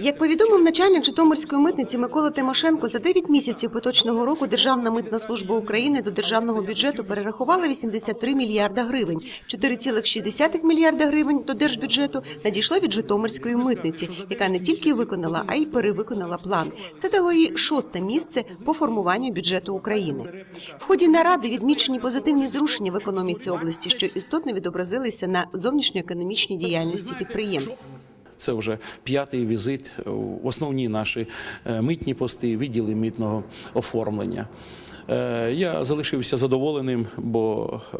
Як повідомив начальник Житомирської митниці Микола Тимошенко, за 9 місяців поточного року Державна митна служба України до державного бюджету перерахувала 83 мільярда гривень. 4,6 мільярда гривень до держбюджету надійшло від Житомирської митниці, яка не тільки виконала, а й перевиконала план. Це дало їй шосте місце по формуванню бюджету України. В ході наради відмічені позитивні зрушення в економіці області, що істотно відобразилися на зовнішньоекономічній діяльності підприємств. Це вже п'ятий візит в основні наші е, митні пости, відділи митного оформлення. Е, Я залишився задоволеним, бо е,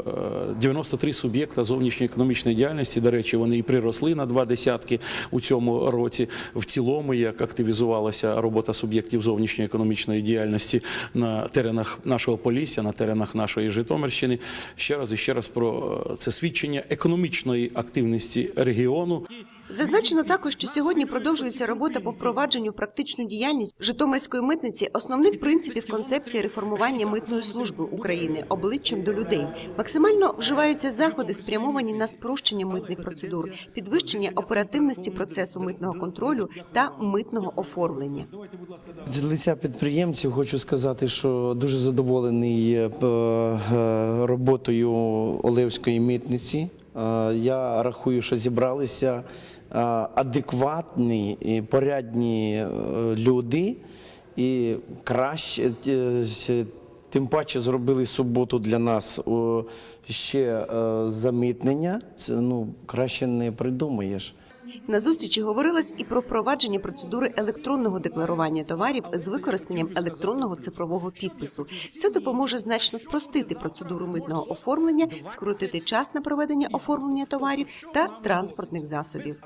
93 суб'єкта зовнішньоекономічної діяльності, до речі, вони і приросли на два десятки у цьому році. В цілому, як активізувалася робота суб'єктів зовнішньоекономічної діяльності на теренах нашого Полісся, на теренах нашої Житомирщини. Ще раз і ще раз про е, це свідчення економічної активності регіону. Зазначено також, що сьогодні продовжується робота по впровадженню в практичну діяльність Житомирської митниці основних принципів концепції реформування митної служби України обличчям до людей. Максимально вживаються заходи, спрямовані на спрощення митних процедур, підвищення оперативності процесу митного контролю та митного оформлення. З лиця підприємців хочу сказати, що дуже задоволений е, е, роботою Олевської митниці. Е, Я рахую, що зібралися е, адекватні і порядні е, люди, і краще тим паче зробили суботу для нас ще замітнення. Це ну краще не придумаєш. На зустрічі говорилось і про впровадження процедури електронного декларування товарів з використанням електронного цифрового підпису. Це допоможе значно спростити процедуру митного оформлення, скоротити час на проведення оформлення товарів та транспортних засобів.